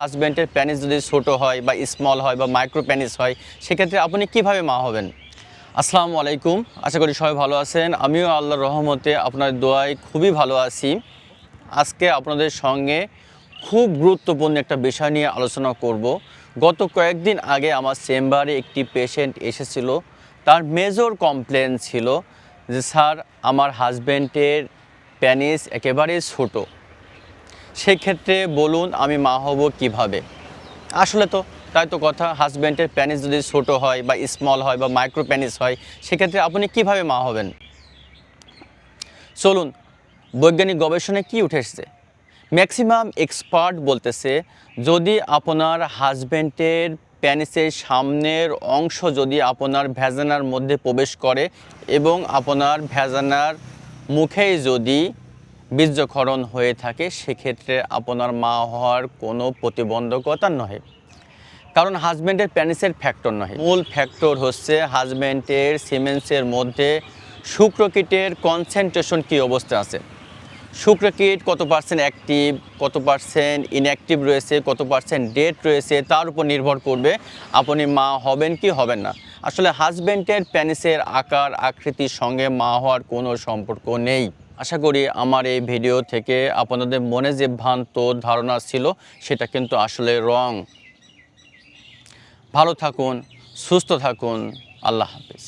হাজব্যান্ডের প্যানিস যদি ছোট হয় বা স্মল হয় বা মাইক্রো প্যানিস হয়, সেক্ষেত্রে আপনি কীভাবে মা হবেন? আসসালামু আলাইকুম। আশা করি সবাই ভালো আছেন। আমিও আল্লাহর রহমতে আপনার দোয়ায় খুবই ভালো আছি। আজকে আপনাদের সঙ্গে খুব গুরুত্বপূর্ণ একটা বিষয় নিয়ে আলোচনা করব। গত কয়েকদিন আগে আমার চেম্বারে একটি পেশেন্ট এসেছিল। তার মেজর কমপ্লেন ছিল যে, স্যার, আমার হাজব্যান্ডের প্যানিস একেবারে ছোটো। সেক্ষেত্রে বলুন আমি মা হব কীভাবে? আসলে তো তাই তো কথা হাজব্যান্ডের প্যানিস যদি ছোট হয় বা স্মল হয় বা মাইক্রো প্যানিস হয়, সেক্ষেত্রে আপনি কীভাবে মা হবেন? চলুন, বৈজ্ঞানিক গবেষণায় কি উঠে এসেছে? ম্যাক্সিমাম এক্সপার্ট বলতেছে, যদি আপনার হাজব্যান্ডের প্যানিসের সামনের অংশ যদি আপনার ভ্যাজানার মধ্যে প্রবেশ করে এবং আপনার ভ্যাজানার মুখেই যদি বীর্যক্ষরণ হয়ে থাকে, সেক্ষেত্রে আপনার মা হওয়ার কোনো প্রতিবন্ধকতা নহে। কারণ হাজব্যান্ডের প্যানিসের ফ্যাক্টর নয় মূল ফ্যাক্টর হচ্ছে হাজব্যান্ডের সিমেন্সের মধ্যে শুক্রকিটের কনসেন্ট্রেশন কী অবস্থা আছে? শুক্রকিট কত পার্সেন্ট অ্যাক্টিভ কত পার্সেন্ট ইনঅ্যাক্টিভ রয়েছে, কত পার্সেন্ট ডেট রয়েছে, তার উপর নির্ভর করবে আপনি মা হবেন কি হবেন না। আসলে হাজব্যান্ডের প্যানিসের আকার আকৃতির সঙ্গে মা হওয়ার কোনো সম্পর্ক নেই। আশা করি আমার এই ভিডিও থেকে আপনাদের মনে যে ভ্রান্ত ধারণা ছিল, সেটা কিন্তু আসলে রং। ভালো থাকুন, সুস্থ থাকুন। আল্লাহ হাফিজ।